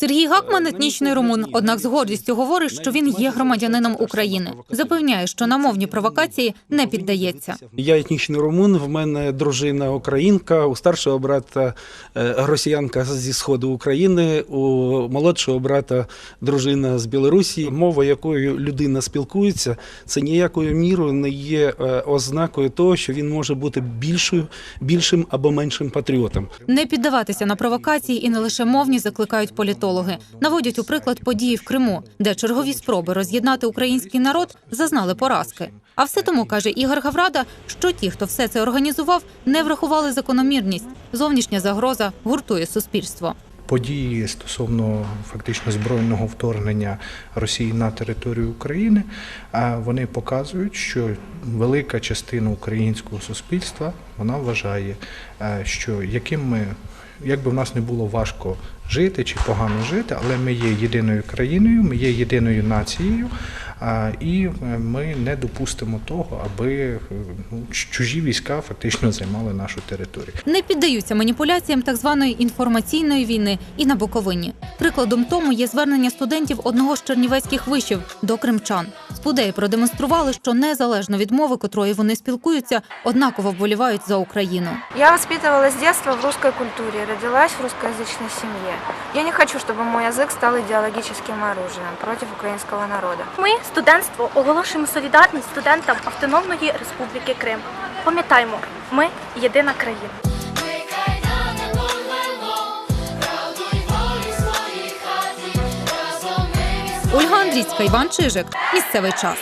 Сергій Гакман етнічний румун, однак з гордістю говорить, що він є громадянином України. Запевняє, що на мовні провокації не піддається. Я етнічний румун, в мене дружина українка, у старшого брата е, росіянка зі сходу України, у молодшого брата дружина з Білорусі. Мова, якою людина спілкується, це ніякою мірою не є е, ознакою того, що він може бути більшою, більшим або меншим патріотом. Не піддаватися на провокації і не лише мовні закликають політологи. Наводять у приклад події в Криму, де чергові спроби роз'єднати український народ зазнали поразки. А все тому каже Ігор Гаврада, що ті, хто все це організував, не врахували закономірність. Зовнішня загроза гуртує суспільство. події стосовно фактично збройного вторгнення Росії на територію України, вони показують, що велика частина українського суспільства вона вважає, е, що яким ми. Як би в нас не було важко жити чи погано жити, але ми є єдиною країною, ми є єдиною нацією, і е, ми не допустимо того, аби е, ну, чужі війська фактично займали нашу територію. Не піддаються маніпуляціям так званої інформаційної війни і на Буковині. Прикладом тому є звернення студентів одного з чернівецьких вишів до кримчан Спудеї продемонстрували, що незалежно від мови, котрої вони спілкуються, однаково вболівають за Україну. Я воспитывалась с детства в русской культуре, родилась в русскоязычной семье. Я не хочу, чтобы мой язык стал идеологическим оружием против украинского народа. Ми, студентство, оголошуємо солідарність студентам Автономної Республіки Крим. Пам'ятаймо, ми єдина країна. Ольга Андрійська, Іван Чижик. Місцевий час.